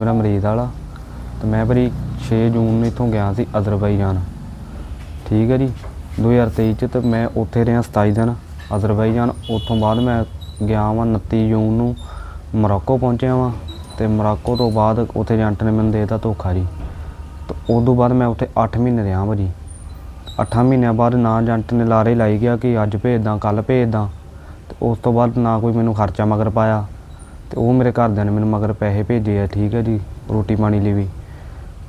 ਮੇਰਾ ਮਰੀਜ਼ ਵਾਲਾ ਤੇ ਮੈਂ ਭਾਜੀ 6 ਜੂਨ ਨੂੰ ਇੱਥੋਂ ਗਿਆ ਸੀ ਅਜ਼ਰਬਾਈਜਾਨ। ਠੀਕ ਹੈ ਜੀ 2023 ਚ ਤੇ ਮੈਂ ਉੱਥੇ ਰਿਹਾ 27 ਦਿਨ ਅਜ਼ਰਬਾਈਜਾਨ। ਉੱਥੋਂ ਬਾਅਦ ਮੈਂ ਗਿਆ ਵਾਂ 29 ਜੂਨ ਨੂੰ ਮੋਰਾਕੋ ਪਹੁੰਚਿਆ ਵਾਂ ਤੇ ਮੋਰਾਕੋ ਤੋਂ ਬਾਅਦ ਉੱਥੇ ਏਜੰਟ ਨੇ ਮੈਨੂੰ ਦੇਤਾ ਧੋਖਾ ਜੀ। ਤੇ ਉਦੋਂ ਬਾਅਦ ਮੈਂ ਉੱਥੇ 8 ਮਹੀਨੇ ਰਿਹਾ ਭਾਜੀ 8 ਮਹੀਨਿਆਂ ਬਾਅਦ ਨਾ ਏਜੰਟ ਨੇ ਲਾਰੇ ਲਾਈ ਗਿਆ ਕਿ ਅੱਜ ਭੇਜਦਾ ਕੱਲ ਭੇਜਦਾ। ਤੇ ਉਸ ਤੋਂ ਬਾਅਦ ਨਾ ਕੋਈ ਮੈਨੂੰ ਖਰਚਾ ਮਗਰ ਪਾਇਆ। ਤੇ ਉਹ ਮੇਰੇ ਘਰਦਿਆਂ ਨੇ ਮੈਨੂੰ ਮਗਰ ਪੈਸੇ ਭੇਜੇ ਆ ਠੀਕ ਹੈ ਜੀ ਰੋਟੀ ਪਾਣੀ ਲਈ ਵੀ।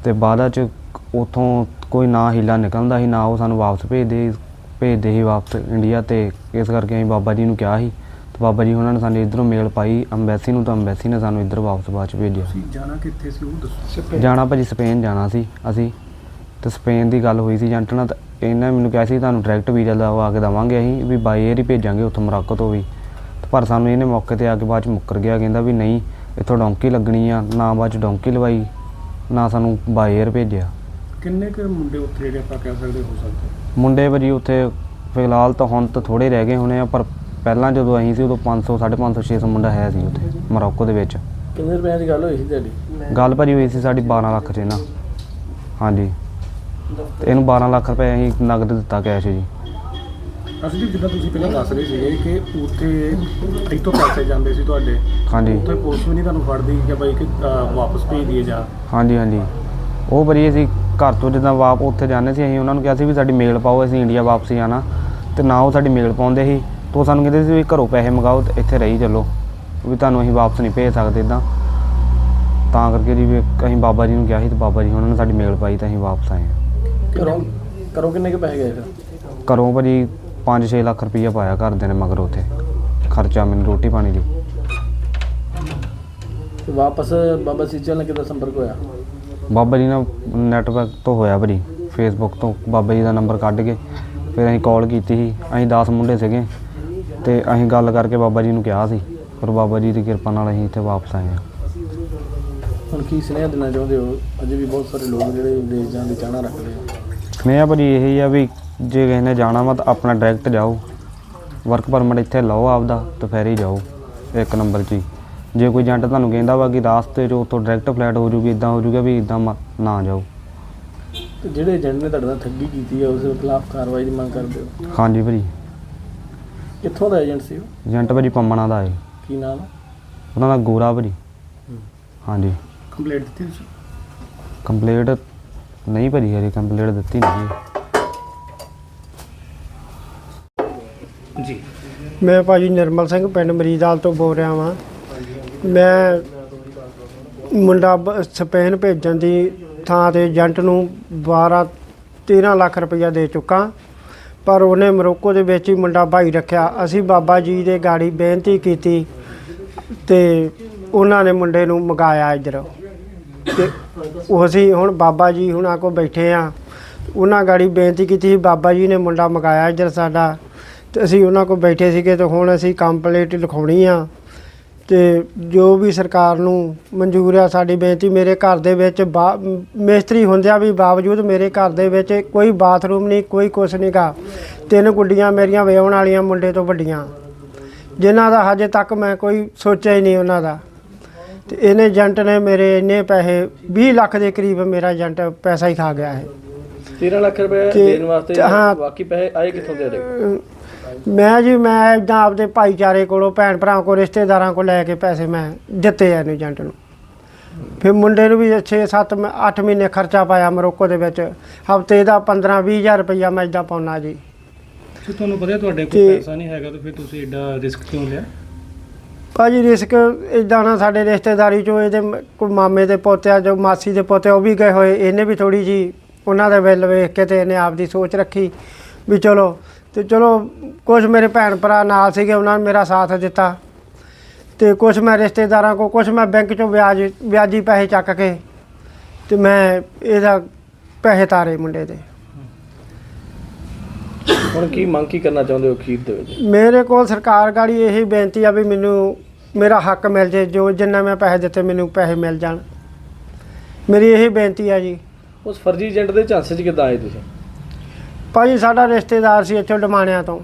ਤੇ ਬਾਅਦ ਚ ਉਥੋਂ ਕੋਈ ਨਾ ਹੀਲਾ ਨਿਕਲਦਾ ਸੀ ਨਾ ਉਹ ਸਾਨੂੰ ਵਾਪਸ ਭੇਜਦੇ ਭੇਜਦੇ ਸੀ ਵਾਪਸ ਇੰਡੀਆ ਤੇ। ਇਸ ਕਰਕੇ ਅਸੀਂ ਬਾਬਾ ਜੀ ਨੂੰ ਕਿਹਾ ਸੀ ਤੇ ਬਾਬਾ ਜੀ ਉਹਨਾਂ ਨੇ ਸਾਨੂੰ ਇਧਰੋਂ ਮੇਲ ਪਾਈ ਅੰਬੈਸੀ ਨੂੰ ਤਾਂ ਅੰਬੈਸੀ ਨੇ ਸਾਨੂੰ ਇੱਧਰ ਵਾਪਸ ਬਾਅਦ ਚ ਭੇਜਿਆ। ਤੁਸੀਂ ਜਾਣਾ ਕਿੱਥੇ ਸੀ ਉਹ ਦੱਸੋ। ਜਾਣਾ ਭਾਜੀ ਸਪੇਨ ਜਾਣਾ ਸੀ ਅਸੀਂ। ਤੇ ਸਪੇਨ ਦੀ ਗੱਲ ਹੋਈ ਸੀ ਏਜੰਟ ਨਾਲ ਤੇ ਇਹਨਾਂ ਮੈਨੂੰ ਕਿਹਾ ਸੀ ਤੁਹਾਨੂੰ ਡਾਇਰੈਕਟ ਵੀਜ਼ਾ ਲਵਾ ਕੇ ਦੇਵਾਂਗੇ ਅਸੀਂ ਵੀ ਬਾਈ 에ਅਰ ਹੀ ਭੇਜਾਂਗੇ ਉੱਥੋਂ ਮੋਰੋਕੋ ਤੋਂ ਵੀ। ਪਰ ਸਾਨੂੰ ਇਹਨੇ ਮੌਕੇ ਤੇ ਆ ਕੇ ਬਾਅਦ ਚ ਮੁੱਕਰ ਗਿਆ ਕਹਿੰਦਾ ਵੀ ਨਹੀਂ ਇੱਥੋਂ ਡੌਂਕੀ ਲੱਗਣੀ ਆ ਨਾ ਬਾਅਦ ਚ ਡੌਂਕੀ ਲਵਾਈ ਨਾ ਸਾਨੂੰ ਅਰ ਭੇਜਿਆ। ਕਿੰਨੇ ਕੁ ਮੁੰਡੇ ਉੱਥੇ ਜਿਹੜੇ ਆਪਾਂ ਕਹਿ ਸਕਦੇ ਹੋ ਸਕਦੇ? ਮੁੰਡੇ ਭਾਜੀ ਉੱਥੇ ਫਿਲਹਾਲ ਤਾਂ ਹੁਣ ਤਾਂ ਥੋੜੇ ਰਹਿ ਗਏ ਹੋਣੇ ਆ ਪਰ ਪਹਿਲਾਂ ਜਦੋਂ ਅਸੀਂ ਸੀ ਉਦੋਂ 500 550 600 ਮੁੰਡਾ ਹੈ ਸੀ ਉੱਥੇ ਮੋਰੋਕੋ ਦੇ ਵਿੱਚ। ਕਿੰਨੇ ਰੁਪਏ ਦੀ ਗੱਲ ਹੋਈ ਸੀ ਤੁਹਾਡੀ? ਗੱਲ ਭਾਜੀ ਹੋਈ ਸੀ ਸਾਡੀ 12 ਲੱਖ ਚ ਨਾ ਹਾਂਜੀ। ਇਹਨੂੰ 12 ਲੱਖ ਰੁਪਏ ਅਸੀਂ ਨਗਦ ਦਿੱਤਾ ਕੈਸ਼ ਜੀ। ਅਸੀਂ ਜੀ ਜਿੱਦਾਂ ਤੁਸੀਂ ਪਹਿਲਾਂ ਦੱਸ ਰਹੇ ਸੀਗੇ ਕਿ ਉੱਥੇ ਇੱਥੋਂ ਪੈਸੇ ਜਾਂਦੇ ਸੀ ਤੁਹਾਡੇ ਹਾਂਜੀ। ਉੱਥੇ ਪੁਲਿਸ ਵੀ ਨਹੀਂ ਤੁਹਾਨੂੰ ਫੜਦੀ ਕਿ ਬਾਈ ਕਿ ਅਹ, ਵਾਪਸ ਭੇਜ ਦਈਏ ਜਾਂ। ਹਾਂਜੀ ਹਾਂਜੀ। ਉਹ ਬਰੀ ਅਸੀਂ ਘਰ ਤੋਂ ਜਿੱਦਾਂ ਵਾਪ ਉੱਥੇ ਜਾਂਦੇ ਸੀ ਅਸੀਂ ਉਹਨਾਂ ਨੂੰ ਕਿਹਾ ਸੀ ਵੀ ਸਾਡੀ ਮੇਲ ਪਾਓ ਅਸੀਂ ਇੰਡੀਆ ਵਾਪਸ ਜਾਣਾ। ਤੇ ਨਾ ਉਹ ਸਾਡੀ ਮੇਲ ਪਾਉਂਦੇ ਸੀ। ਤੇ ਸਾਨੂੰ ਕਹਿੰਦੇ ਸੀ ਵੀ ਘਰੋਂ ਪੈਸੇ ਮੰਗਾਓ ਤੇ ਇੱਥੇ ਰਹੀ ਚੱਲੋ। ਵੀ ਤੁਹਾਨੂੰ ਅਸੀਂ ਵਾਪਸ ਨਹੀਂ ਭੇਜ ਸਕਦੇ ਇਦਾਂ। ਤਾਂ ਕਰਕੇ ਜੀ ਵੀ ਅਸੀਂ ਬਾਬਾ ਜੀ ਨੂੰ ਕਿਹਾ ਸੀ ਤੇ ਬਾਬਾ ਜੀ ਉਹਨਾਂ ਨੇ ਸਾਡੀ ਮੇਲ ਪਾਈ ਤਾਂ ਅਸੀਂ ਵਾਪਸ ਆਏ ਹਾਂ। ਕਰੋ ਕਰੋ ਕਿੰਨੇ ਕੁ ਪੈਸੇ ਗਏ ਫਿਰ? ਘਰੋਂ ਭਾਜੀ 5-6 ਲੱਖ ਰੁਪਈਆ ਪਾਇਆ ਘਰਦਿਆਂ ਨੇ ਮਗਰ ਉੱਥੇ। ਖਰਚਾ ਮੈਨੂੰ ਰੋਟੀ ਪਾਣੀ ਲਈ ਤੇ ਵਾਪਸ ਬਾਬਾ ਸੀਚਲ ਨਾਲ ਕਿੱਦਾਂ ਸੰਪਰਕ ਹੋਇਆ? ਬਾਬਾ ਜੀ ਨਾਲ ਨੈਟਵਰਕ ਤੋਂ ਹੋਇਆ ਭਾਜੀ ਫੇਸਬੁੱਕ ਤੋਂ। ਬਾਬਾ ਜੀ ਦਾ ਨੰਬਰ ਕੱਢ ਕੇ ਫਿਰ ਅਸੀਂ ਕਾਲ ਕੀਤੀ ਸੀ। ਅਸੀਂ 10 ਮੁੰਡੇ ਸੀਗੇ ਤੇ ਅਸੀਂ ਗੱਲ ਕਰਕੇ ਬਾਬਾ ਜੀ ਨੂੰ ਕਿਹਾ ਸੀ। ਪਰ ਬਾਬਾ ਜੀ ਦੀ ਕਿਰਪਾ ਨਾਲ ਅਸੀਂ ਇੱਥੇ ਵਾਪਸ ਆਏ ਹਾਂ। ਹੁਣ ਕੀ ਸੁਨੇਹਾ ਦੇਣਾ ਚਾਹੁੰਦੇ ਹੋ? ਅਜੇ ਵੀ ਬਹੁਤ ਸਾਰੇ ਲੋਕ ਜਿਹੜੇ ਜਾਣ ਦੀ ਚਾਹਨਾ ਰੱਖਦੇ ਆ। ਮੈਂ ਭਾਜੀ ਇਹੀ ਆ ਵੀ ਜੇ ਕਿਸੇ ਨੇ ਜਾਣਾ ਵਾ ਤਾਂ ਆਪਣਾ ਡਾਇਰੈਕਟ ਜਾਓ। ਵਰਕ ਪਰਮਿਟ ਇੱਥੇ ਲਓ ਆਪਦਾ ਤੇ ਫਿਰ ਹੀ ਜਾਓ ਇੱਕ ਨੰਬਰ 'ਚ ਹੀ। ਜੇ ਕੋਈ ਏਜੰਟ ਤੁਹਾਨੂੰ ਕਹਿੰਦਾ ਵਾ ਕਿ ਰਾਸਤੇ 'ਚ ਉੱਥੋਂ ਡਾਇਰੈਕਟ ਫਲਾਈਟ ਹੋ ਜੂਗੀ ਇਦਾਂ ਹੋ ਜੂਗਾ ਵੀ ਇਦਾਂ ਨਾ ਜਾਓ। ਤੇ ਜਿਹੜੇ ਏਜੰਟ ਨੇ ਤੁਹਾਡੇ ਨਾਲ ਠੱਗੀ ਕੀਤੀ ਹੈ ਉਸ ਦੇ ਖਿਲਾਫ ਕਾਰਵਾਈ ਦੀ ਮੰਗ ਕਰਦੇ ਹੋ? ਹਾਂਜੀ ਭਾਜੀ। ਕਿੱਥੋਂ ਦਾ ਏਜੰਟ ਸੀ ਉਹ? ਏਜੰਟ ਭਾਜੀ ਪੰਮਣਾ ਦਾ ਹੈ ਕੀ ਨਾਮ? ਉਹਨਾਂ ਦਾ ਗੋਰਾ ਭਾਜੀ। ਹਾਂਜੀ। ਕੰਪਲੀਟ ਦਿੱਤੀ ਤੁਸੀਂ? ਕੰਪਲੀਟ ਨਹੀਂ ਭਰੀ ਹਰੀ ਕੰਪਲੀਟ ਦਿੱਤੀ ਨਹੀਂ ਜੀ ਮੈਂ ਭਾਜੀ ਨਿਰਮਲ ਸਿੰਘ ਪਿੰਡ ਮਰੀਦਾਲ ਤੋਂ ਬੋਲ ਰਿਹਾ ਵਾਂ। ਮੈਂ ਮੁੰਡਾ ਬ- ਸਪੇਨ ਭੇਜਣ ਦੀ ਥਾਂ ਤੇ ਏਜੰਟ ਨੂੰ 12 13 ਲੱਖ ਰੁਪਈਆ ਦੇ ਚੁੱਕਾ। ਪਰ ਉਹਨੇ ਮਰੋਕੋ ਦੇ ਵਿੱਚ ਹੀ ਮੁੰਡਾ ਭਾਈ ਰੱਖਿਆ। ਅਸੀਂ ਬਾਬਾ ਜੀ ਦੇ ਗਾੜੀ ਬੇਨਤੀ ਕੀਤੀ ਤੇ ਉਹਨਾਂ ਨੇ ਮੁੰਡੇ ਨੂੰ ਮੰਗਾਇਆ ਇੱਧਰ। ਤੇ ਉਹ ਅਸੀਂ ਹੁਣ ਬਾਬਾ ਜੀ ਹੁਣਾਂ ਕੋ ਬੈਠੇ ਆ। ਉਹਨਾਂ ਗਾੜੀ ਬੇਨਤੀ ਕੀਤੀ ਸੀ, ਬਾਬਾ ਜੀ ਨੇ ਮੁੰਡਾ ਮੰਗਾਇਆ ਇੱਧਰ ਸਾਡਾ। ਤੇ ਅਸੀਂ ਉਹਨਾਂ ਕੋਲ ਬੈਠੇ ਸੀਗੇ ਤੇ ਹੁਣ ਅਸੀਂ ਕੰਪਲੀਟ ਲਿਖਾਉਣੀ ਆ ਤੇ ਜੋ ਵੀ ਸਰਕਾਰ ਨੂੰ ਮਨਜ਼ੂਰ ਆ ਸਾਡੀ ਬੇਨਤੀ, ਮੇਰੇ ਘਰ ਦੇ ਵਿੱਚ ਬਾ- ਮਿਸਤਰੀ ਹੁੰਦਿਆਂ ਵੀ ਬਾਵਜੂਦ ਮੇਰੇ ਘਰ ਦੇ ਵਿੱਚ ਕੋਈ ਬਾਥਰੂਮ ਨਹੀਂ, ਕੋਈ ਕੁਛ ਨਹੀਂਗਾ ਤਿੰਨ ਗੁੱਡੀਆਂ ਮੇਰੀਆਂ ਵਿਆਹਣ ਵਾਲੀਆਂ ਮੁੰਡੇ ਤੋਂ ਵੱਡੀਆਂ। ਜਿਨ੍ਹਾਂ ਦਾ ਹਜੇ ਤੱਕ ਮੈਂ ਕੋਈ ਸੋਚਿਆ ਹੀ ਨਹੀਂ ਉਹਨਾਂ ਦਾ। ਤੇ ਇਹਨੇ ਏਜੰਟ ਨੇ ਮੇਰੇ ਇੰਨੇ ਪੈਸੇ 20 ਲੱਖ ਦੇ ਕਰੀਬ ਮੇਰਾ ਏਜੰਟ ਪੈਸਾ ਹੀ ਖਾ ਗਿਆ ਹੈ 13 ਲੱਖ ਰੁਪਏ ਤੇ- ਦੇਣ ਵਾਸਤੇ ਹਾਂ। ਬਾਕੀ ਪੈਸੇ ਆਏ ਕਿੱਥੋਂ ਦੇ ਰਹੇ ਮੈਂ ਜੀ ਮੈਂ ਇਦਾਂ ਆਪਦੇ ਭਾਈਚਾਰੇ ਕੋਲੋਂ ਭੈਣ ਭਰਾ ਕੋਲ ਰਿਸ਼ਤੇਦਾਰਾਂ ਕੋਲ ਲੈ ਕੇ ਪੈਸੇ ਮੈਂ ਦਿੱਤੇ ਆ ਇਹਨੂੰ ਏਜੰਟ ਨੂੰ। ਫਿਰ ਮੁੰਡੇ ਨੂੰ ਵੀ 6 7 8 ਮਹੀਨੇ ਖਰਚਾ ਪਾਇਆ ਮਰੋਕੋ ਦੇ ਵਿੱਚ। ਹਫ਼ਤੇ ਦਾ 15 20000 ਰੁਪਈਆ ਮੈਂ ਇਦਾਂ ਪਾਉਣਾ ਜੀ। ਜੇ ਤੁਹਾਨੂੰ ਪਤਾ ਤੁਹਾਡੇ ਕੋਲ ਤੇ- ਪੈਸਾ ਨਹੀਂ ਹੈਗਾ ਤਾਂ ਫਿਰ ਤੁਸੀਂ ਐਡਾ ਰਿਸਕ ਕਿਉਂ ਲਿਆ? ਭਾਜੀ ਰਿਸਕ ਇਦਾਂ ਨਾ ਸਾਡੇ ਰਿਸ਼ਤੇਦਾਰੀ ਚੋਂ ਇਹਦੇ ਮ- ਕੋਈ ਮਾਮੇ ਦੇ ਪੋਤਿਆ ਜੋ ਮਾਸੀ ਦੇ ਪੋਤੇ ਉਹ ਵੀ ਗਏ ਹੋਏ ਇਹਨੇ ਵੀ ਥੋੜੀ ਜੀ ਉਹਨਾਂ ਦੇ ਬਿੱਲ ਵੇਖ ਕੇ ਤੇ ਇਹਨੇ ਆਪਦੀ ਸੋਚ ਰੱਖੀ ਵੀ ਚਲੋ ਤੇ ਚਲੋ ਕੁਝ ਮੇਰੇ ਭੈਣ ਭਰਾ ਨਾਲ ਸੀਗੇ ਉਹਨਾਂ ਨੇ ਮੇਰਾ ਸਾਥ ਦਿੱਤਾ। ਤੇ ਕੁਝ ਮੈਂ ਰਿਸ਼ਤੇਦਾਰਾਂ ਕੋ ਕੁਝ ਮੈਂ ਬੈਂਕ ਚੋਂ ਵਿਆਜ ਵਿਆਜੀ ਪੈਸੇ ਚੱਕ ਕੇ ਤੇ ਮੈਂ ਇਹਦਾ ਪੈਸੇ ਤਾਰੇ ਮੁੰਡੇ ਦੇ। ਹੁਣ ਕੀ ਮੰਗ ਕੀ ਕਰਨਾ ਚਾਹੁੰਦੇ ਹੋ ਅਖੀਰ ਦੇ ਵਿੱਚ? ਮੇਰੇ ਕੋਲ ਸਰਕਾਰ ਗਾੜੀ ਇਹੀ ਬੇਨਤੀ ਆ ਵੀ ਮੈਨੂੰ ਮੇਰਾ ਹੱਕ ਮਿਲ ਜੇ ਜੋ ਜਿੰਨਾ ਮੈਂ ਪੈਸੇ ਦਿੱਤੇ ਮੈਨੂੰ ਪੈਸੇ ਮਿਲ ਜਾਣ। ਮੇਰੀ ਇਹੀ ਬੇਨਤੀ ਆ ਜੀ। ਉਸ ਫਰਜ਼ੀ ਏਜੰਟ ਦੇ ਝਾਂਸੇ 'ਚ ਕਿੱਦਾਂ ਆਏ ਤੁਸੀਂ? ਭਾਜੀ, ਸਾਡਾ ਰਿਸ਼ਤੇਦਾਰ ਸੀ ਇੱਥੋਂ ਡਮਾਣਿਆਂ ਤੋਂ।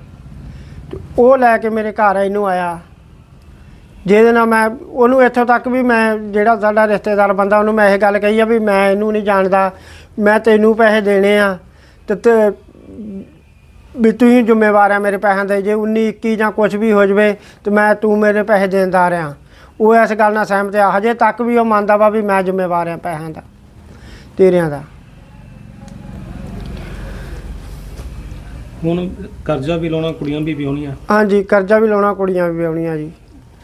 ਤੇ ਉਹ ਲੈ ਕੇ ਮੇਰੇ ਘਰ ਇਹਨੂੰ ਆਇਆ। ਜਿਹਦੇ ਨਾਲ ਮੈਂ, ਉਹਨੂੰ ਇੱਥੋਂ ਤੱਕ ਵੀ ਮੈਂ, ਜਿਹੜਾ ਸਾਡਾ ਰਿਸ਼ਤੇਦਾਰ ਬੰਦਾ, ਉਹਨੂੰ ਮੈਂ ਇਹ ਗੱਲ ਕਹੀ ਆ ਵੀ ਮੈਂ ਇਹਨੂੰ ਨਹੀਂ ਜਾਣਦਾ। ਮੈਂ ਤੈਨੂੰ ਪੈਸੇ ਦੇਣੇ ਆ ਤੇ ਤੇ ਵੀ ਤੂੰ ਹੀ ਜ਼ਿੰਮੇਵਾਰ ਆ ਮੇਰੇ ਪੈਸਿਆਂ ਦੇ। ਜੇ 19 21 ਜਾਂ ਕੁਝ ਵੀ ਹੋ ਜਵੇ ਤੇ ਮੈਂ, ਤੂੰ ਮੇਰੇ ਪੈਸੇ ਦੇਣਦਾਰ ਆ। ਉਹ ਇਸ ਗੱਲ ਨਾਲ ਸਹਿਮਤ ਆ। ਹਜੇ ਤੱਕ ਵੀ ਉਹ ਮੰਨਦਾ ਵਾ ਵੀ ਮੈਂ ਜ਼ਿੰਮੇਵਾਰ ਆ ਪੈਸਿਆਂ ਦਾ, ਤੇਰਿਆਂ ਦਾ। ਹੁਣ ਕਰਜ਼ਾ ਵੀ ਲਾਉਣਾ ਕੁੜੀਆਂ ਵੀ ਵਿਆਹੁਣੀਆਂ। ਹਾਂਜੀ ਕਰਜ਼ਾ ਵੀ ਲਾਉਣਾ ਕੁੜੀਆਂ ਵੀ ਵਿਆਹੁਣੀਆਂ ਜੀ।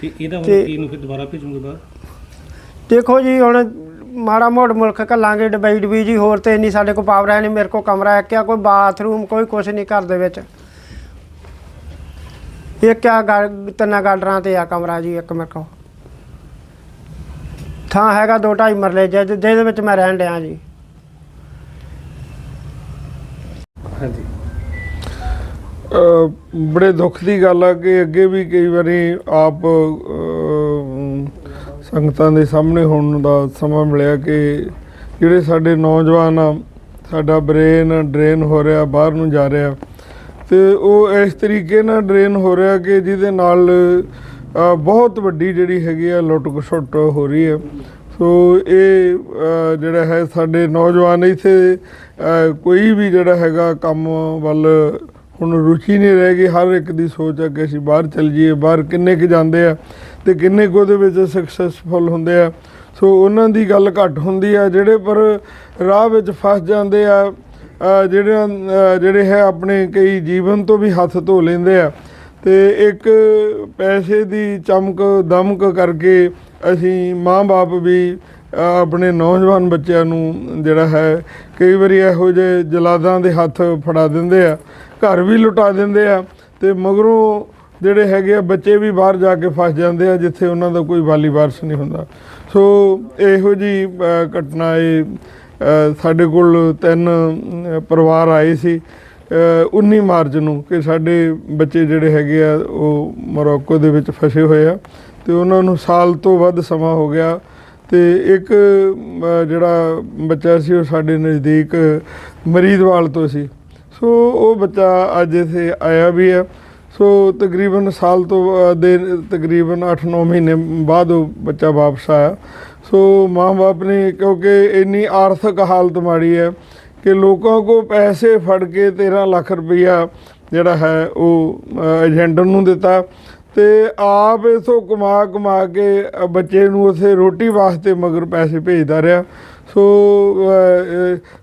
ਤੇ ਇਹਦਾ ਹੁਣ ਤੇ- ਕੀ ਨੂੰ ਫਿਰ ਦੁਬਾਰਾ ਭੇਜੂਗੇ ਬਾਹਰ? ਦੇਖੋ ਜੀ ਹੁਣ ਮਾੜਾ ਮੋੜ ਮੁਲਕ ਘੱਲਾਂਗੇ ਡਬਈ ਡਬਈ ਜੀ ਹੋਰ ਤੇ ਇੰਨੀ ਸਾਡੇ ਕੋਲ ਪਾਵਰ ਹੈ ਨਹੀਂ ਮੇਰੇ ਕੋਲ ਕਮਰਾ ਹੈ ਕਿਆ ਕੋਈ ਬਾਥਰੂਮ ਕੋਈ ਕੁਛ ਨਹੀਂ ਘਰ ਦੇ ਵਿੱਚ। ਇਹ ਕਿਆ ਗਾ- ਤਿੰਨਾਂ ਗਾਡਰਾਂ ਤੇ ਆ ਕਮਰਾ ਜੀ ਇੱਕ ਮੇਰੇ ਕੋਲ। ਥਾਂ ਹੈਗਾ ਦੋ ਢਾਈ ਮਰਲੇ ਜਿਹਦੇ ਜਿਹਦੇ ਵਿੱਚ ਮੈਂ ਰਹਿਣ ਡਿਆ ਜੀ। ਹਾਂਜੀ। ਬੜੇ ਦੁੱਖ ਦੀ ਗੱਲ ਆ ਕਿ ਅੱਗੇ ਵੀ ਕਈ ਵਾਰੀ ਆਪ ਸੰਗਤਾਂ ਦੇ ਸਾਹਮਣੇ ਹੋਣ ਦਾ ਸਮਾਂ ਮਿਲਿਆ ਕਿ ਜਿਹੜੇ ਸਾਡੇ ਨੌਜਵਾਨ ਆ, ਸਾਡਾ ਬ੍ਰੇਨ ਡਰੇਨ ਹੋ ਰਿਹਾ, ਬਾਹਰ ਨੂੰ ਜਾ ਰਿਹਾ। ਤੇ ਉਹ ਇਸ ਤਰੀਕੇ ਨਾਲ ਡਰੇਨ ਹੋ ਰਿਹਾ ਕਿ ਜਿਹਦੇ ਨਾਲ ਬਹੁਤ ਵੱਡੀ ਜਿਹੜੀ ਹੈਗੀ ਆ ਲੁੱਟ ਖਸੁੱਟ ਹੋ ਰਹੀ ਹੈ। ਸੋ ਇਹ ਜਿਹੜਾ ਹੈ, ਸਾਡੇ ਨੌਜਵਾਨ ਇੱਥੇ ਕੋਈ ਵੀ ਜਿਹੜਾ ਹੈਗਾ ਕੰਮ ਵੱਲ ਹੁਣ ਰੁਚੀ ਨਹੀਂ ਰਹਿ ਗਈ, ਹਰ ਇੱਕ ਦੀ ਸੋਚ ਆ ਕਿ ਅਸੀਂ ਬਾਹਰ ਚੱਲ ਜਾਈਏ, ਬਾਹਰ ਕਿੰਨੇ ਕੁ ਜਾਂਦੇ ਆ ਤੇ ਕਿੰਨੇ ਕੁ ਉਹਦੇ ਵਿੱਚ ਸਕਸੈਸਫੁਲ ਹੁੰਦੇ ਆ। ਸੋ ਉਹਨਾਂ ਦੀ ਗੱਲ ਘੱਟ ਹੁੰਦੀ ਆ, ਜਿਹੜੇ ਪਰ ਰਾਹ ਵਿੱਚ ਫਸ ਜਾਂਦੇ ਆ ਜਿਹੜੇ ਜਿਹੜੇ ਹੈ ਆਪਣੇ ਕਈ ਜੀਵਨ ਤੋਂ ਵੀ ਹੱਥ ਧੋ ਲੈਂਦੇ ਆ। ਤੇ ਇੱਕ ਪੈਸੇ ਦੀ ਚਮਕ, ਦਮਕ ਕਰਕੇ ਅਸੀਂ ਮਾਂ-ਬਾਪ ਵੀ ਆਪਣੇ ਨੌਜਵਾਨ ਬੱਚਿਆਂ ਨੂੰ ਜਿਹੜਾ ਹੈ, ਕਈ ਵਾਰੀ ਇਹੋ ਜਿਹੇ ਜਲਾਦਾਂ ਦੇ ਹੱਥ ਫੜਾ ਦਿੰਦੇ ਆ। ਘਰ ਵੀ ਲੁਟਾ ਦਿੰਦੇ ਆ ਤੇ ਮਗਰੋਂ ਜਿਹੜੇ ਹੈਗੇ ਆ ਬੱਚੇ ਵੀ ਬਾਹਰ ਜਾ ਕੇ ਫਸ ਜਾਂਦੇ ਆ ਜਿੱਥੇ ਉਹਨਾਂ ਦਾ ਕੋਈ ਵਾਲੀ ਵਾਰਸ ਨਹੀਂ ਹੁੰਦਾ। ਸੋ ਇਹੋ ਜੀ ਘਟਨਾ ਇਹ ਸਾਡੇ ਕੋਲ ਤਿੰਨ ਪਰਿਵਾਰ ਆਏ ਸੀ। ਅ, 19 ਮਾਰਚ ਨੂੰ ਕਿ ਸਾਡੇ ਬੱਚੇ ਜਿਹੜੇ ਹੈਗੇ ਆ ਉਹ ਮੋਰੋਕੋ ਦੇ ਵਿੱਚ ਫਸੇ ਹੋਏ ਆ ਤੇ ਉਹਨਾਂ ਨੂੰ ਸਾਲ ਤੋਂ ਵੱਧ ਸਮਾਂ ਹੋ ਗਿਆ ਤੇ ਇੱਕ ਜਿਹੜਾ ਬੱਚਾ ਸੀ ਉਹ ਸਾਡੇ ਨਜ਼ਦੀਕ ਮਰੀਦਵਾਲ ਤੋਂ ਸੀ। ਸੋ ਉਹ ਬੱਚਾ ਅੱਜ ਇੱਥੇ ਆਇਆ ਵੀ ਹੈ। ਸੋ ਤਕਰੀਬਨ ਸਾਲ ਤੋਂ ਦੇ ਤਕਰੀਬਨ 8-9 ਮਹੀਨੇ ਬਾਅਦ ਉਹ ਬੱਚਾ ਵਾਪਸ ਆਇਆ। ਸੋ ਮਾਂ-ਬਾਪ ਨੇ ਕਿਉਂਕਿ ਇੰਨੀ ਆਰਥਿਕ ਹਾਲਤ ਮਾੜੀ ਹੈ ਕਿ ਲੋਕਾਂ ਕੋ ਪੈਸੇ ਫੜ ਕੇ 13 ਲੱਖ ਰੁਪਈਆ ਜਿਹੜਾ ਹੈ ਉਹ ਅ, ਏਜੰਟ ਨੂੰ ਦਿੱਤਾ। ਤੇ ਆਪ ਇਥੋਂ ਕਮਾ ਕਮਾ ਕੇ ਬੱਚੇ ਨੂੰ ਉਥੇ ਰੋਟੀ ਵਾਸਤੇ ਮਗਰ ਪੈਸੇ ਭੇਜਦਾ ਰਿਹਾ। ਸੋ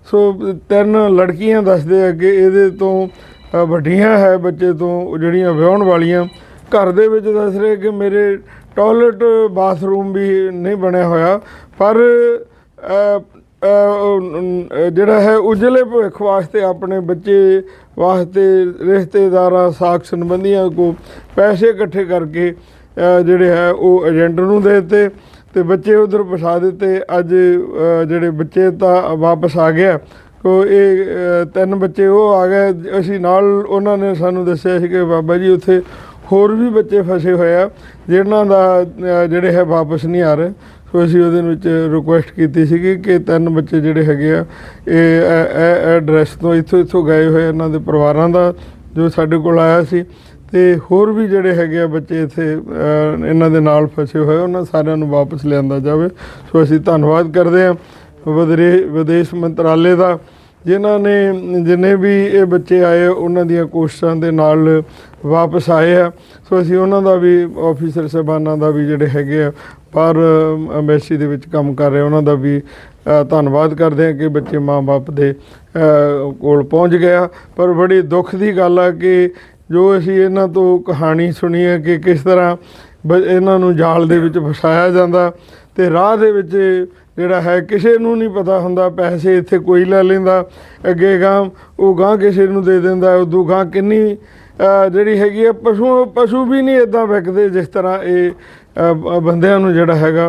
ਸੋ, ਤਿੰਨ ਲੜਕੀਆਂ ਦੱਸਦੇ ਆ ਕਿ ਇਹਦੇ ਤੋਂ ਵੱਡੀਆਂ ਹੈ ਬੱਚੇ ਤੋਂ ਜਿਹੜੀਆਂ ਵਿਆਹਣ ਵਾਲੀਆਂ। ਘਰ ਦੇ ਵਿੱਚ ਦੱਸ ਰਹੇ ਕਿ ਮੇਰੇ ਟਾਇਲਟ ਬਾਥਰੂਮ ਵੀ ਨਹੀਂ ਬਣਿਆ ਹੋਇਆ, ਪਰ ਜਿਹੜਾ ਹੈ ਉਜਲੇ ਭਵਿੱਖ ਵਾਸਤੇ ਆਪਣੇ ਬੱਚੇ ਵਾਸਤੇ ਰਿਸ਼ਤੇਦਾਰਾਂ, ਸਾਖ ਸੰਬੰਧੀਆਂ ਕੋ ਪੈਸੇ ਇਕੱਠੇ ਕਰਕੇ ਜਿਹੜੇ ਹੈ ਉਹ ਏਜੰਟ ਨੂੰ ਦੇ ਦਿੱਤੇ ਤੇ ਬੱਚੇ ਉਧਰ ਫਸਾ ਦਿੱਤੇ। ਅੱਜ ਜਿਹੜੇ ਬੱਚੇ ਤਾਂ ਵਾਪਸ ਆ ਗਿਆ। ਕੋ ਇਹ ਤਿੰਨ ਬੱਚੇ ਉਹ ਆ ਗਏ। ਅਸੀਂ ਨਾਲ ਉਹਨਾਂ ਨੇ ਸਾਨੂੰ ਦੱਸਿਆ ਸੀ ਕਿ ਬਾਬਾ ਜੀ ਉੱਥੇ ਹੋਰ ਵੀ ਬੱਚੇ ਫਸੇ ਹੋਏ ਆ, ਜਿਨ੍ਹਾਂ ਦਾ ਜਿਹੜੇ ਹੈ ਵਾਪਸ ਨਹੀਂ ਆ ਰਹੇ। ਸੋ ਅਸੀਂ ਉਹਦੇ ਵਿੱਚ ਰਿਕੁਐਸਟ ਕੀਤੀ ਸੀਗੀ ਕਿ ਤਿੰਨ ਬੱਚੇ ਜਿਹੜੇ ਹੈਗੇ ਆ, ਇਹ ਇਹ ਐਡਰੈਸ ਤੋਂ ਇੱਥੋਂ ਇੱਥੋਂ ਗਏ ਹੋਏ ਇਹਨਾਂ ਦੇ ਪਰਿਵਾਰਾਂ ਦਾ, ਜੋ ਸਾਡੇ ਕੋਲ ਆਇਆ ਸੀ। ਤੇ ਹੋਰ ਵੀ ਜਿਹੜੇ ਹੈਗੇ ਆ ਬੱਚੇ ਇੱਥੇ ਇਹਨਾਂ ਦੇ ਨਾਲ ਫਸੇ ਹੋਏ ਉਹਨਾਂ ਸਾਰਿਆਂ ਨੂੰ ਵਾਪਸ ਲਿਆਂਦਾ ਜਾਵੇ। ਸੋ ਅਸੀਂ ਧੰਨਵਾਦ ਕਰਦੇ ਹਾਂ ਵਿਦਰੇ ਵਿਦੇਸ਼ ਮੰਤਰਾਲੇ ਦਾ ਜਿਨ੍ਹਾਂ ਨੇ, ਜਿੰਨੇ ਵੀ ਇਹ ਬੱਚੇ ਆਏ, ਉਹਨਾਂ ਦੀਆਂ ਕੋਸ਼ਿਸ਼ਾਂ ਦੇ ਨਾਲ ਵਾਪਸ ਆਏ ਆ। ਸੋ ਅਸੀਂ ਉਹਨਾਂ ਦਾ ਵੀ ਆਫੀਸਰ ਸਾਹਿਬਾਨਾਂ ਦਾ ਵੀ ਜਿਹੜੇ ਹੈਗੇ ਆ, ਪਰ ਐਮਬੈਸੀ ਦੇ ਵਿੱਚ ਕੰਮ ਕਰ ਰਹੇ ਉਹਨਾਂ ਦਾ ਵੀ ਧੰਨਵਾਦ ਕਰਦੇ ਹਾਂ ਕਿ ਬੱਚੇ ਮਾਂ-ਬਾਪ ਦੇ ਕੋਲ ਪਹੁੰਚ ਗਿਆ ਪਰ ਬੜੀ ਦੁੱਖ ਦੀ ਗੱਲ ਆ ਕਿ ਜੋ ਅਸੀਂ ਇਹਨਾਂ ਤੋਂ ਕਹਾਣੀ ਸੁਣੀ ਹੈ ਕਿ ਕਿਸ ਤਰ੍ਹਾਂ ਬ- ਇਹਨਾਂ ਨੂੰ ਜਾਲ ਦੇ ਵਿੱਚ ਫਸਾਇਆ ਜਾਂਦਾ ਤੇ ਰਾਹ ਦੇ ਵਿੱਚ ਜਿਹੜਾ ਹੈ ਕਿਸੇ ਨੂੰ ਨਹੀਂ ਪਤਾ ਹੁੰਦਾ, ਪੈਸੇ ਇੱਥੇ ਕੋਈ ਲੈ ਲੈਂਦਾ, ਅੱਗੇ ਗਾਂ ਉਹ ਗਾਂ ਕਿਸੇ ਨੂੰ ਦੇ ਦਿੰਦਾ, ਉਦੋਂ ਗਾਂ ਕਿੰਨੀ ਜਿਹੜੀ ਹੈਗੀ ਆ, ਪਸ਼ੂ ਪਸ਼ੂ ਵੀ ਨਹੀਂ ਇਦਾਂ ਵਿਕਦੇ ਜਿਸ ਤਰ੍ਹਾਂ ਇਹ ਬੰਦਿਆਂ ਨੂੰ ਜਿਹੜਾ ਹੈਗਾ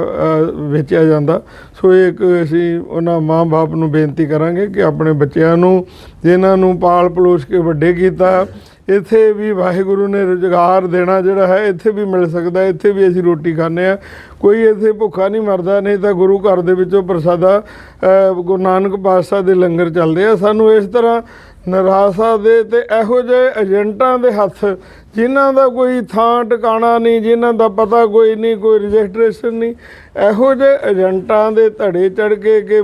ਵੇਚਿਆ ਜਾਂਦਾ। ਸੋ ਇਹ ਇੱਕ ਅਸੀਂ ਉਹਨਾਂ ਮਾਂ-ਬਾਪ ਨੂੰ ਬੇਨਤੀ ਕਰਾਂਗੇ ਕਿ ਆਪਣੇ ਬੱਚਿਆਂ ਨੂੰ, ਜਿਨ੍ਹਾਂ ਨੂੰ ਪਾਲ ਪਲੋਸ ਕੇ ਵੱਡੇ ਕੀਤਾ ਇੱਥੇ ਵੀ ਵਾਹਿਗੁਰੂ ਨੇ ਰੁਜ਼ਗਾਰ ਦੇਣਾ ਜਿਹੜਾ ਹੈ, ਇੱਥੇ ਵੀ ਮਿਲ ਸਕਦਾ, ਇੱਥੇ ਵੀ ਅਸੀਂ ਰੋਟੀ ਖਾਂਦੇ ਆ ਕੋਈ ਇੱਥੇ ਭੁੱਖਾ ਨਹੀਂ ਮਰਦਾ, ਨਹੀਂ ਤਾਂ ਗੁਰੂ ਘਰ ਦੇ ਵਿੱਚੋਂ ਪ੍ਰਸਾਦਾ ਗੁਰੂ ਨਾਨਕ ਪਾਤਸ਼ਾਹ ਦੇ ਲੰਗਰ ਚੱਲਦੇ ਆ। ਸਾਨੂੰ ਇਸ ਤਰ੍ਹਾਂ ਨਿਰਾਸ਼ਾ ਦੇ ਤੇ ਇਹੋ ਜਿਹੇ ਏਜੰਟਾਂ ਦੇ ਹੱਥ ਜਿਨ੍ਹਾਂ ਦਾ ਕੋਈ ਥਾਂ ਟਿਕਾਣਾ ਨਹੀਂ, ਜਿਨ੍ਹਾਂ ਦਾ ਪਤਾ ਕੋਈ ਨਹੀਂ, ਕੋਈ ਰਜਿਸਟ੍ਰੇਸ਼ਨ ਨਹੀਂ, ਇਹੋ ਜਿਹੇ ਏਜੰਟਾਂ ਦੇ ਧੜੇ ਚੜ ਕੇ ਕਿ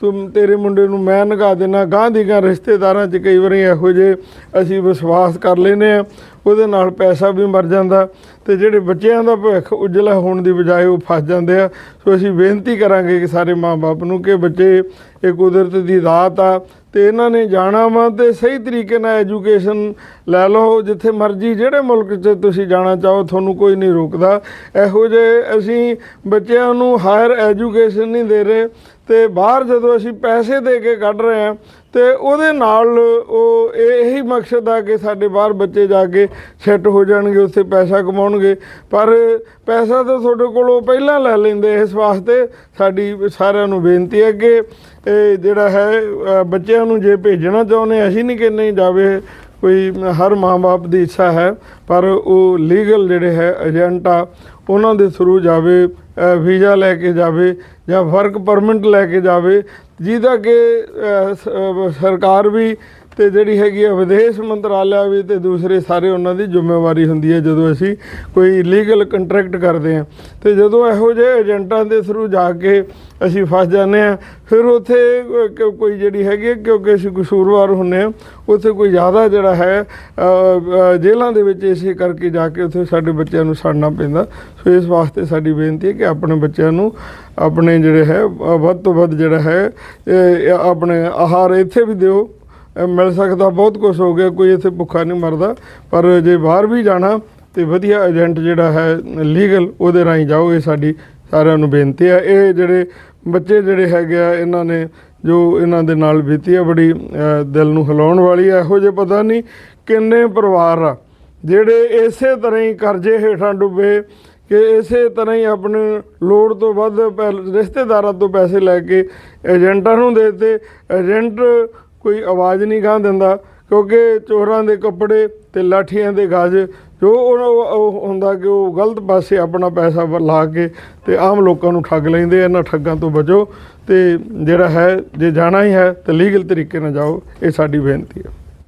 ਤੂੰ ਤੇਰੇ ਮੁੰਡੇ ਨੂੰ ਮੈਂ ਨਗਾ ਦੇਣਾ ਗਾਂ ਦੀ ਗਾਂ ਰਿਸ਼ਤੇਦਾਰਾਂ 'ਚ ਕਈ ਵਾਰੀ ਇਹੋ ਜਿਹੇ ਅਸੀਂ ਵਿਸ਼ਵਾਸ ਕਰ ਲੈਨੇ ਆ ਉਹਦੇ ਨਾਲ ਪੈਸਾ ਵੀ ਮਰ ਜਾਂਦਾ ਤੇ ਜਿਹੜੇ ਬੱਚਿਆਂ ਦਾ ਭਵਿੱਖ ਉਜਲਾ ਹੋਣ ਦੀ ਬਜਾਏ ਉਹ ਫਸ ਜਾਂਦੇ ਆ। ਸੋ ਅਸੀਂ ਬੇਨਤੀ ਕਰਾਂਗੇ ਕਿ ਸਾਰੇ ਮਾਪੇ ਨੂੰ ਕਿ ਬੱਚੇ, ਇਹ ਕੁਦਰਤ ਦੀ ਦਾਤ ਆ ਤੇ ਇਹਨਾਂ ਨੇ ਜਾਣਾ ਵਾ ਤੇ ਸਹੀ ਤਰੀਕੇ ਨਾਲ ਐਜੂਕੇਸ਼ਨ ਲੈ ਲਓ, ਜਿੱਥੇ ਮਰਜ਼ੀ ਜਿਹੜੇ ਮੁਲਕ 'ਚ ਤੁਸੀਂ ਜਾਣਾ ਚਾਹੋ, ਤੁਹਾਨੂੰ ਕੋਈ ਨਹੀਂ ਰੋਕਦਾ। ਇਹੋ ਜਿਹੇ ਅਸੀਂ ਬੱਚਿਆਂ ਨੂੰ ਹਾਇਰ ਐਜੂਕੇਸ਼ਨ ਨਹੀਂ ਦੇ ਰਹੇ ਤੇ ਬਾਹਰ ਜਦੋਂ ਅਸੀਂ ਪੈਸੇ ਦੇ ਕੇ ਕੱਢ ਰਹੇ ਆ ਤੇ ਉਹਦੇ ਨਾਲ ਉਹ ਇਹ- ਇਹੀ ਮਕਸਦ ਆ ਕਿ ਸਾਡੇ ਬਾਹਰ ਬੱਚੇ ਜਾ ਕੇ ਸੈੱਟ ਹੋ ਜਾਣਗੇ, ਉੱਥੇ ਪੈਸਾ ਕਮਾਉਣਗੇ। ਪਰ ਪੈਸਾ ਤਾਂ ਤੁਹਾਡੇ ਕੋਲੋਂ ਪਹਿਲਾਂ ਲੈ ਲੈਂਦੇ ਇਸ ਵਾਸਤੇ। ਸਾਡੀ ਸਾਰਿਆਂ ਨੂੰ ਬੇਨਤੀ ਹੈ ਕਿ ਇਹ ਜਿਹੜਾ ਹੈ ਬੱਚਿਆਂ ਨੂੰ ਜੇ ਭੇਜਣਾ ਚਾਹੁੰਦੇ ਅਸੀਂ ਨਹੀਂ ਕਿ ਨਹੀਂ ਜਾਵੇ, ਕੋਈ ਹਰ ਮਾਂ-ਬਾਪ ਦੀ ਇੱਛਾ ਹੈ, ਪਰ ਉਹ ਲੀਗਲ ਜਿਹੜੇ ਹੈ, ਏਜੰਟ ਆ, ਉਹਨਾਂ ਦੇ ਥਰੂ ਜਾਵੇ ਵੀਜ਼ਾ ਲੈ ਕੇ ਜਾਵੇ ਜਾਂ ਵਰਕ ਪਰਮਿਟ ਲੈ ਕੇ ਜਾਵੇ, ਜਿਹਦਾ ਕਿ ਸਰਕਾਰ ਵੀ ਤੇ ਜਿਹੜੀ ਹੈਗੀ ਆ ਵਿਦੇਸ਼ ਮੰਤਰਾਲਾ ਵੀ ਤੇ ਦੂਸਰੇ ਸਾਰੇ ਉਹਨਾਂ ਦੀ ਜ਼ਿੰਮੇਵਾਰੀ ਹੁੰਦੀ ਹੈ ਜਦੋਂ ਅਸੀਂ ਕੋਈ ਲੀਗਲ ਕੰਟਰੈਕਟ ਕਰਦੇ ਹਾਂ। ਤੇ ਜਦੋਂ ਇਹੋ ਜਿਹੇ ਏਜੰਟਾਂ ਦੇ ਥਰੂ ਜਾ ਕੇ ਅਸੀਂ ਫਸ ਜਾਂਦੇ ਆ ਫਿਰ ਉੱਥੇ ਕੋਈ ਜਿਹੜੀ ਹੈਗੀ ਹੈ, ਕਿਉਂਕਿ ਅਸੀਂ ਕਸੂਰਵਾਰ ਹੁੰਨੇ ਆ ਉੱਥੇ ਕੋਈ ਜ਼ਿਆਦਾ ਜਿਹੜਾ ਹੈ ਜੇਲ੍ਹਾਂ ਦੇ ਵਿੱਚ ਇਸੇ ਕਰਕੇ ਜਾ ਕੇ ਉੱਥੇ ਸਾਡੇ ਬੱਚਿਆਂ ਨੂੰ ਸੜਨਾ ਪੈਂਦਾ। ਸੋ ਇਸ ਵਾਸਤੇ ਸਾਡੀ ਬੇਨਤੀ ਹੈ ਕਿ ਆਪਣੇ ਬੱਚਿਆਂ ਨੂੰ ਆਪਣੇ ਜਿਹੜੇ ਹੈ ਵੱਧ ਤੋਂ ਵੱਧ ਜਿਹੜਾ ਹੈ ਆਪਣੇ ਆਹਾਰ ਇੱਥੇ ਵੀ ਦਿਓ। ਮਿਲ ਸਕਦਾ, ਬਹੁਤ ਕੁਝ ਹੋ ਗਿਆ, ਕੋਈ ਇੱਥੇ ਭੁੱਖਾ ਨਹੀਂ ਮਰਦਾ। ਪਰ ਜੇ ਬਾਹਰ ਵੀ ਜਾਣਾ ਤੇ ਵਧੀਆ ਏਜੰਟ ਜਿਹੜਾ ਹੈ ਲੀਗਲ ਉਹਦੇ ਰਾਹੀਂ ਜਾਓ, ਇਹ ਸਾਡੀ ਸਾਰਿਆਂ ਨੂੰ ਬੇਨਤੀ ਹੈ। ਇਹ ਜਿਹੜੇ ਬੱਚੇ ਜਿਹੜੇ ਹੈਗੇ ਆ, ਇਹਨਾਂ ਨੇ ਜੋ ਇਹਨਾਂ ਦੇ ਨਾਲ ਬੀਤੀ ਆ, ਬੜੀ ਦਿਲ ਨੂੰ ਹਿਲਾਉਣ ਵਾਲੀ ਹੈ ਇਹੋ ਜਿਹੇ ਪਤਾ ਨਹੀਂ ਕਿੰਨੇ ਪਰਿਵਾਰ ਆ, ਜਿਹੜੇ ਇਸੇ ਤਰ੍ਹਾਂ ਹੀ ਕਰਜ਼ੇ ਹੇਠਾਂ ਡੁੱਬੇ ਕਿ ਇਸੇ ਤਰ੍ਹਾਂ ਹੀ ਆਪਣੇ ਲੋੜ ਤੋਂ ਵੱਧ ਪੈ- ਰਿਸ਼ਤੇਦਾਰਾਂ ਤੋਂ ਪੈਸੇ ਲੈ ਕੇ ਏਜੰਟਾਂ ਨੂੰ ਦੇ ਦਿੱਤੇ। ਏਜੰਟ ਕੋਈ ਆਵਾਜ਼ ਨਹੀਂ ਗਾਂ ਦਿੰਦਾ, ਕਿਉਂਕਿ ਚੋਰਾਂ ਦੇ ਕੱਪੜੇ ਤੇ ਲਾਠੀਆਂ ਦੇ ਗਾਜ, ਜੋ ਉਹ ਹੁੰਦਾ ਕਿ ਉਹ ਗਲਤ ਪਾਸੇ ਆਪਣਾ ਪੈਸਾ ਲਾ ਕੇ ਤੇ ਆਮ ਲੋਕਾਂ ਨੂੰ ਠੱਗ ਲੈਂਦੇ ਇਹਨਾਂ ਠੱਗਾਂ ਤੋਂ ਬਚੋ ਤੇ ਜਿਹੜਾ ਹੈ, ਜੇ ਜਾਣਾ ਹੀ ਹੈ ਤਾਂ ਲੀਗਲ ਤਰੀਕੇ ਨਾਲ ਜਾਓ, ਇਹ ਸਾਡੀ ਬੇਨਤੀ ਹੈ।